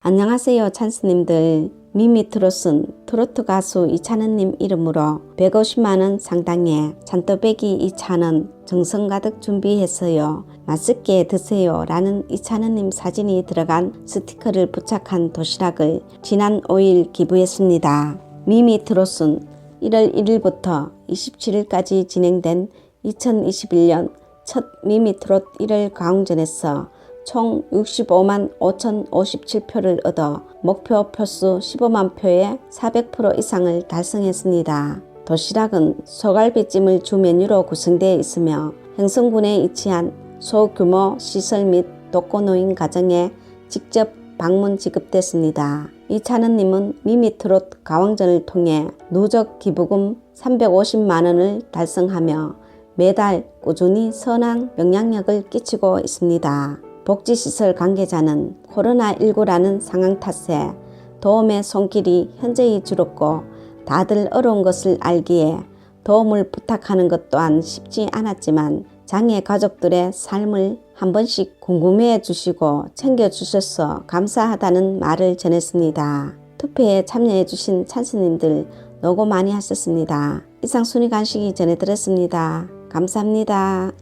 안녕하세요 찬스님들 미미 트롯은 트로트 가수 이찬은님 이름으로 150만원 상당의 잔떠배기 이찬은 정성 가득 준비했어요. 맛있게 드세요 라는 이찬은님 사진이 들어간 스티커를 부착한 도시락을 지난 5일 기부했습니다. 미미 트롯은 1월 1일부터 27일까지 진행된 2021년 첫 미미 트롯 1월 가운전에서 총 65만 5,057표를 얻어 목표 표수 15만 표의 400% 이상을 달성했습니다. 도시락은 소갈비찜을 주 메뉴로 구성되어 있으며 행성군에 위치한 소규모 시설 및 독거노인 가정에 직접 방문 지급됐습니다. 이찬은님은 미미트롯 가왕전을 통해 누적 기부금 350만 원을 달성하며 매달 꾸준히 선한 영향력을 끼치고 있습니다. 복지시설 관계자는 코로나19라는 상황 탓에 도움의 손길이 현저히 줄었고 다들 어려운 것을 알기에 도움을 부탁하는 것 또한 쉽지 않았지만 장애 가족들의 삶을 한 번씩 궁금해해 주시고 챙겨주셔서 감사하다는 말을 전했습니다. 투표에 참여해 주신 찬스님들 노고 많이 하셨습니다. 이상 순위 간식이 전해드렸습니다. 감사합니다.